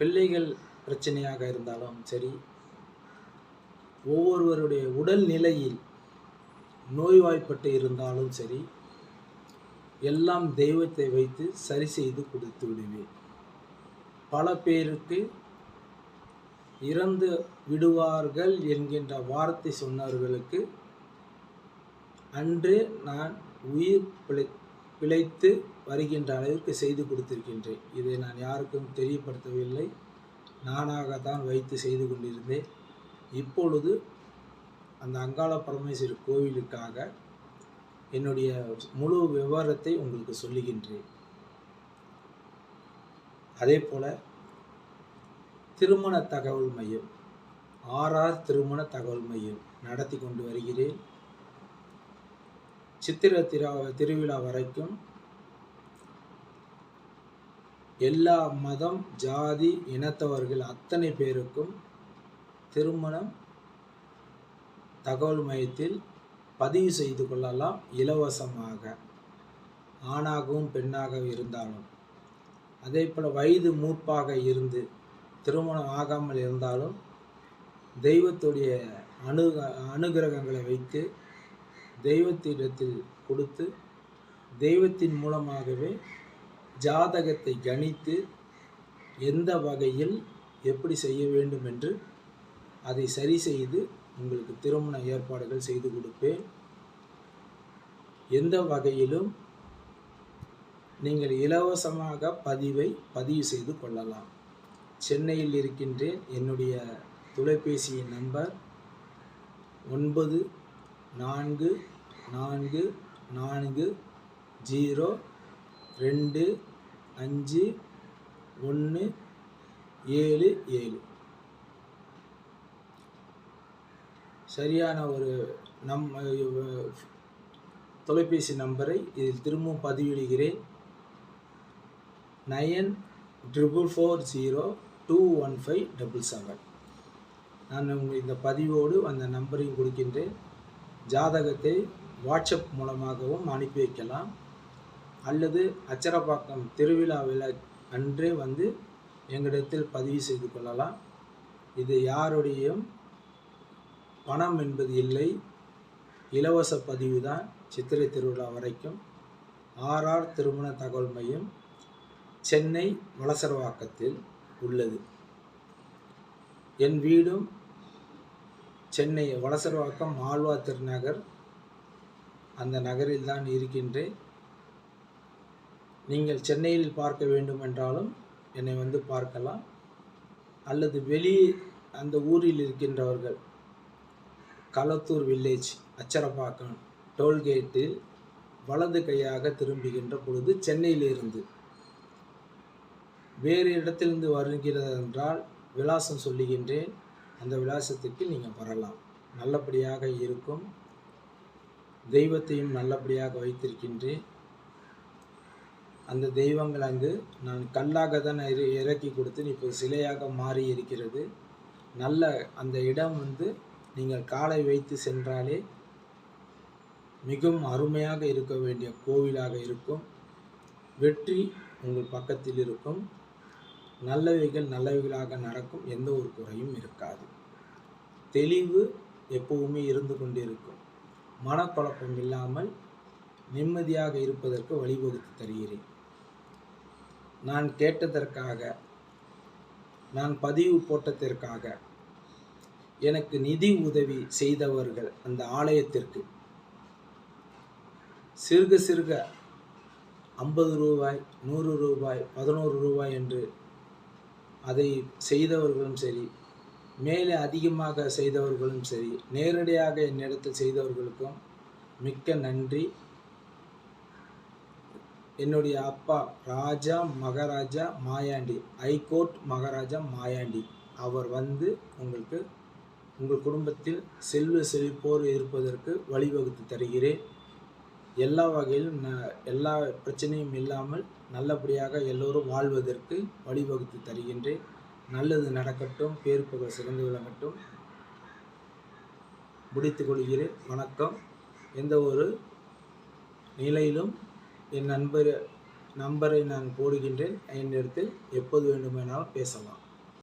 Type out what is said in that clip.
பிள்ளைகள் பிரச்சனையாக இருந்தாலும் சரி ஒவ்வொருவருடைய உடல் நிலையில் நோய்வாய்ப்பட்டு இருந்தாலும் சரி எல்லாம் தெய்வத்தை வைத்து சரி செய்து கொடுத்து விடுவேன். பல பேருக்கு இறந்து விடுவார்கள் என்கின்ற வார்த்தை சொன்னவர்களுக்கு அன்று நான் உயிர் பிழை பிழைத்து வருகின்ற அளவிற்கு செய்து கொடுத்திருக்கின்றேன். இதை நான் யாருக்கும் தெரியப்படுத்தவில்லை. நானாகத்தான் வைத்து செய்து கொண்டிருந்தேன். இப்பொழுது அந்த அங்காள பரமேஸ்வரி கோவிலுக்காக என்னுடைய முழு விவரத்தை உங்களுக்கு சொல்லுகின்றேன். அதே போல் திருமண தகவல் மையம் ஆர்ஆர் திருமண தகவல் மையம் நடத்தி கொண்டு வருகிறேன். சித்திர திரா திருவிழா வரைக்கும் எல்லா மதம் ஜாதி இனத்தவர்கள் அத்தனை பேருக்கும் திருமணம் தகவல் மையத்தில் பதிவு செய்து கொள்ளலாம் இலவசமாக. ஆணாகவும் பெண்ணாகவும் இருந்தாலும். அதே போல் வயது மூப்பாக இருந்து திருமணம் ஆகாமல் இருந்தாலும் தெய்வத்துடைய அணுக அனுகிரகங்களை வைத்து தெய்வத்திடத்தில் கொடுத்து தெய்வத்தின் மூலமாகவே ஜாதகத்தை கணித்து எந்த வகையில் எப்படி செய்ய வேண்டும் என்று அதை சரி செய்து உங்களுக்கு திருமண ஏற்பாடுகள் செய்து கொடுப்பேன். எந்த வகையிலும் நீங்கள் இலவசமாக பதிவை பதிவு செய்து கொள்ளலாம். சென்னையில் இருக்கின்றேன். என்னுடைய தொலைபேசியின் நம்பர் ஒன்பது நான்கு நான்கு நான்கு ஜீரோ ரெண்டு அஞ்சு ஒன்று ஏழு ஏழு. சரியான ஒரு நம் தொலைபேசி நம்பரை இதில் திரும்பவும் பதிவிடுகிறேன். Nine triple four zero two one five double seven. நான் உங்கள் இந்த பதிவோடு அந்த நம்பரையும் கொடுக்கின்றேன். ஜாதகத்தை வாட்ஸ்அப் மூலமாகவும் அனுப்பி வைக்கலாம். அல்லது அச்சரப்பாக்கம் திருவிழாவில் அன்றே வந்து எங்களிடத்தில் பதிவு செய்து கொள்ளலாம். இது யாருடையும் பணம் என்பது இல்லை. இலவச பதிவு தான் சித்திரை திருவிழா வரைக்கும். ஆர்ஆர் திருமண தகவல் மையம் சென்னை வலசரவாக்கத்தில் உள்ளது. என் வீடும் சென்னை வலசரவாக்கம் ஆழ்வா திருநகர் அந்த நகரில் தான் இருக்கின்றேன். நீங்கள் சென்னையில் பார்க்க வேண்டும் என்றாலும் என்னை வந்து பார்க்கலாம். அல்லது வெளி அந்த ஊரில் இருக்கின்றவர்கள் களத்தூர் வில்லேஜ் அச்சரப்பாக்கம் டோல்கேட்டில் வலது கையாக திரும்புகின்ற பொழுது சென்னையிலிருந்து வேறு இடத்திலிருந்து வருகிறது என்றால் விலாசம் சொல்லுகின்றேன். அந்த விலாசத்துக்கு நீங்கள் வரலாம். நல்லபடியாக இருக்கும். தெய்வத்தையும் நல்லபடியாக வைத்திருக்கின்றேன். அந்த தெய்வங்கள் அங்கு நான் கல்லாக தான் இற இறக்கி கொடுத்து இப்போ சிலையாக மாறி இருக்கிறது நல்ல அந்த இடம் வந்து நீங்கள் காலை வைத்து சென்றாலே மிகவும் அருமையாக இருக்க வேண்டிய கோவிலாக இருக்கும். வெற்றி உங்கள் பக்கத்தில் இருக்கும். நல்லவைகள் நல்லவைகளாக நடக்கும். எந்த ஒரு குறையும் இருக்காது. தெளிவு எப்பவுமே இருந்து கொண்டிருக்கும். மனக்குழப்பம் இல்லாமல் நிம்மதியாக இருப்பதற்கு வழிவகுத்து தருகிறேன். நான் கேட்டதற்காக நான் பதிவு போட்டதற்காக எனக்கு நிதி உதவி செய்தவர்கள் அந்த ஆலயத்திற்கு சிறுக சிறுக ஐம்பது ரூபாய் நூறு ரூபாய் பதினோரு ரூபாய் என்று அதை செய்தவர்களும் சரி மேலே அதிகமாக செய்தவர்களும் சரி நேரடியாக என்னிடத்தில் செய்தவர்களுக்கும் மிக்க நன்றி. என்னுடைய அப்பா ராஜா மகாராஜா மாயாண்டி ஹைகோர்ட் மகாராஜா மாயாண்டி. அவர் வந்து உங்களுக்கு உங்கள் குடும்பத்தில் செல்வ செழிப்போர் இருப்பதற்கு வழிவகுத்து தருகிறேன். எல்லா வகையிலும் ந எல்லா பிரச்சனையும் இல்லாமல் நல்லபடியாக எல்லோரும் வாழ்வதற்கு வழிவகுத்து தருகின்றேன். நல்லது நடக்கட்டும் பேர் புகழ் சிறந்து விளங்கட்டும். முடித்து கொள்கிறேன். வணக்கம். எந்த ஒரு நிலையிலும் என் நண்பர் நம்பரை நான் போடுகின்றேன். என்னிடத்தில் எப்போது வேண்டுமானாலும் பேசலாம்.